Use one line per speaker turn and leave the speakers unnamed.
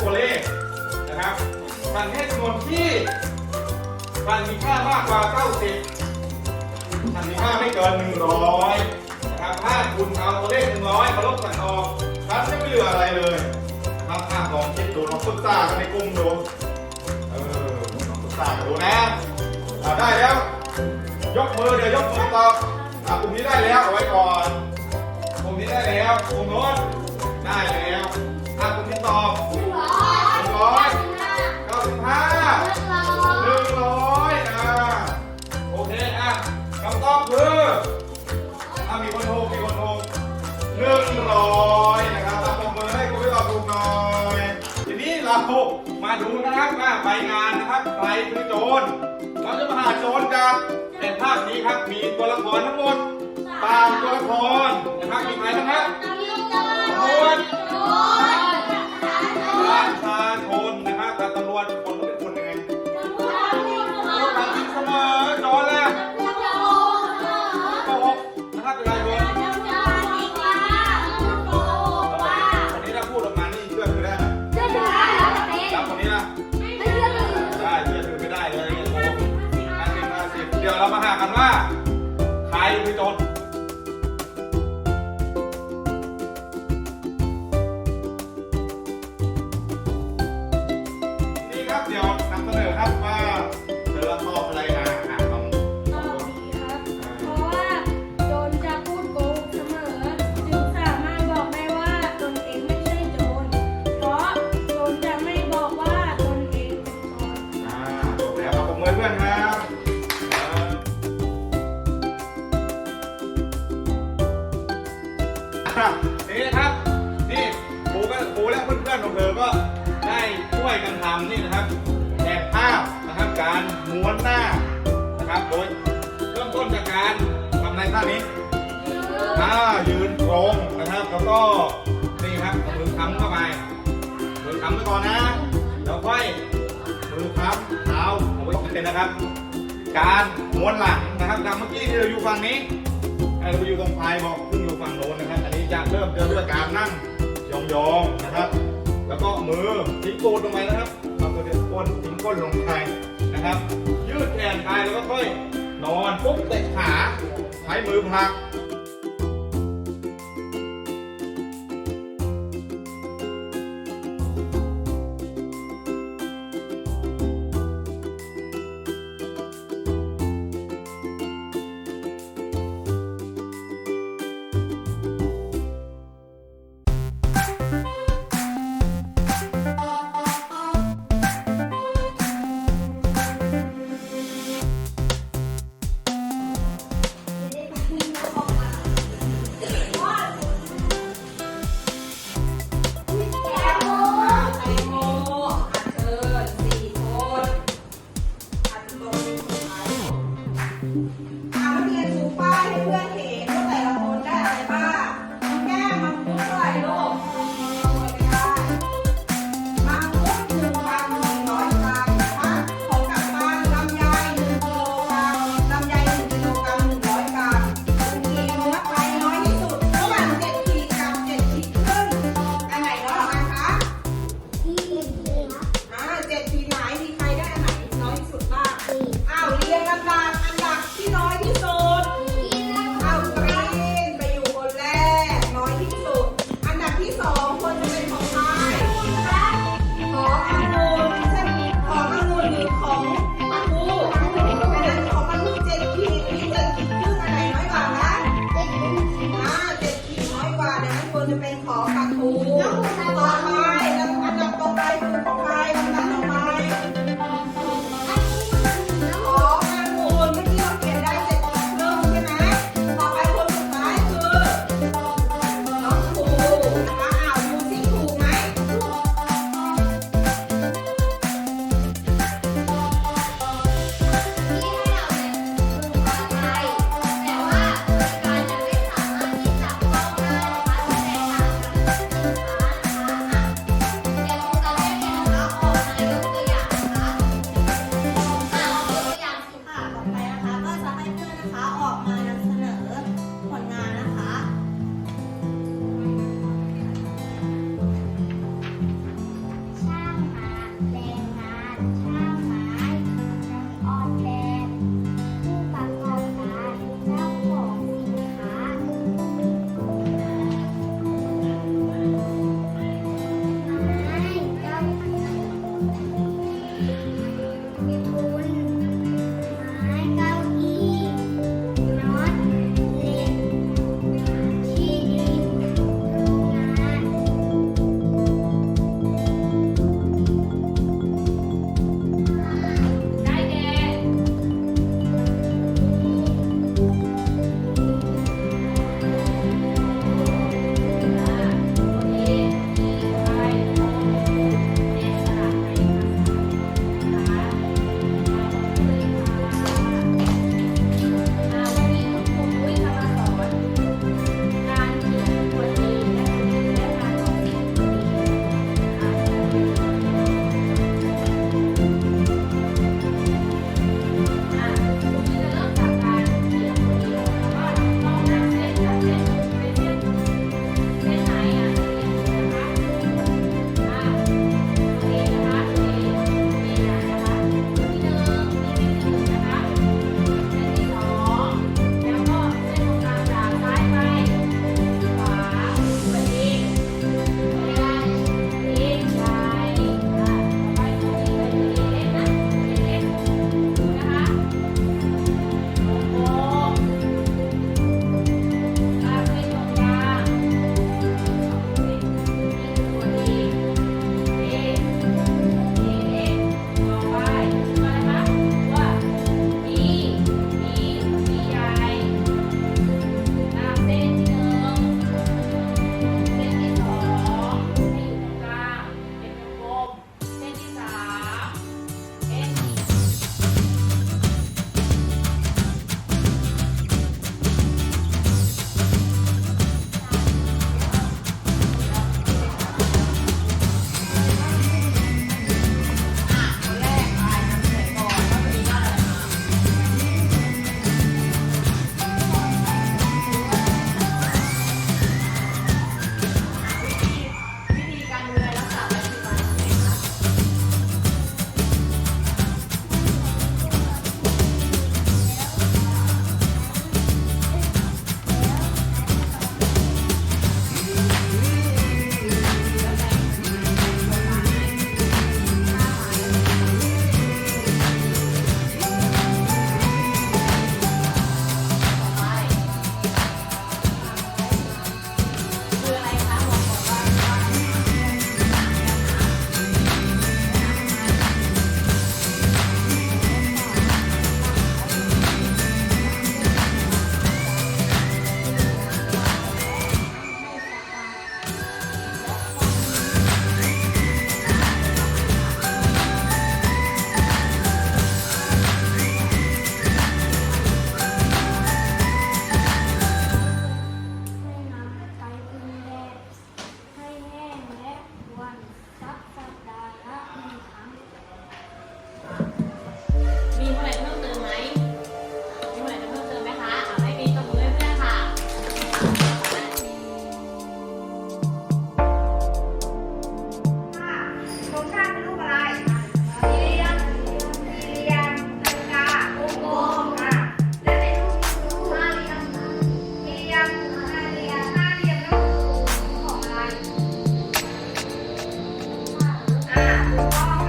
ตัวเลขนะครับสั่งให้จำนวนที่สั่งมีค่ามากกว่า 90สั่งมีค่าไม่เกิน 100นะครับถ้าคุณเอาตัวเลข 100มาลบสั่งออกคัดไม่เหลืออะไรเลยนะครับถ้าลองคิดดูลองพุทธากันในกลุ่มดูเออลองากันดูนะได้แล้ว ยกมือเดี๋ยวยกมือตอบกลุ่มนี้ได้แล้วเอาไว้ก่อนกลุ่มนี้ได้แล้วกลุ่มโน้นได้แล้วอ่ากลุ่มนี้ตอบ คำตอบคือถ้ามีคนโทรมีคนโทรหนึ่งร้อยนะครับตามผมมือให้คุณไปตอบถูกหน่อย ทีนี้เรามาดูนะครับว่าใบงานนะครับใครคือโจร เราจะมาหาโจรกันในภาพนี้ครับมีตัวละครทั้งหมดตามตัวละครนะครับมีใครบ้างครับ กันว่า ใครคือโจร ได้
ช่ว
ยกันทำนี่นะครับแอบภาพนะครับการม้วนหน้านะครับโดยเริ่มต้นจากการทำในท่านี้อ่ายืนตรงนะครับแล้วก็นี่ครับมือค้ำเข้าไปมือค้ำไว้ก่อนนะแล้วค่อยมือพับเท้าเอาไว้เป็นนะครับ การม้วนหลังนะครับจากเมื่อกี้ที่เราอยู่ฝั่งนี้เราอยู่ตรงปลายบอกขึ้นอยู่ฝั่งโน้นนะครับ อันนี้จะเริ่มเดินด้วยการนั่งยองๆนะครับ แล้วก็มือทิ้งตูดลงไปนะครับเอาตัวเดียวก้นทิ้งก้นลงไปนะครับ ยืดแขนไปแล้วก็ค่อยนอนปุ๊บเตะขาใช้มือผลัก
Yeah.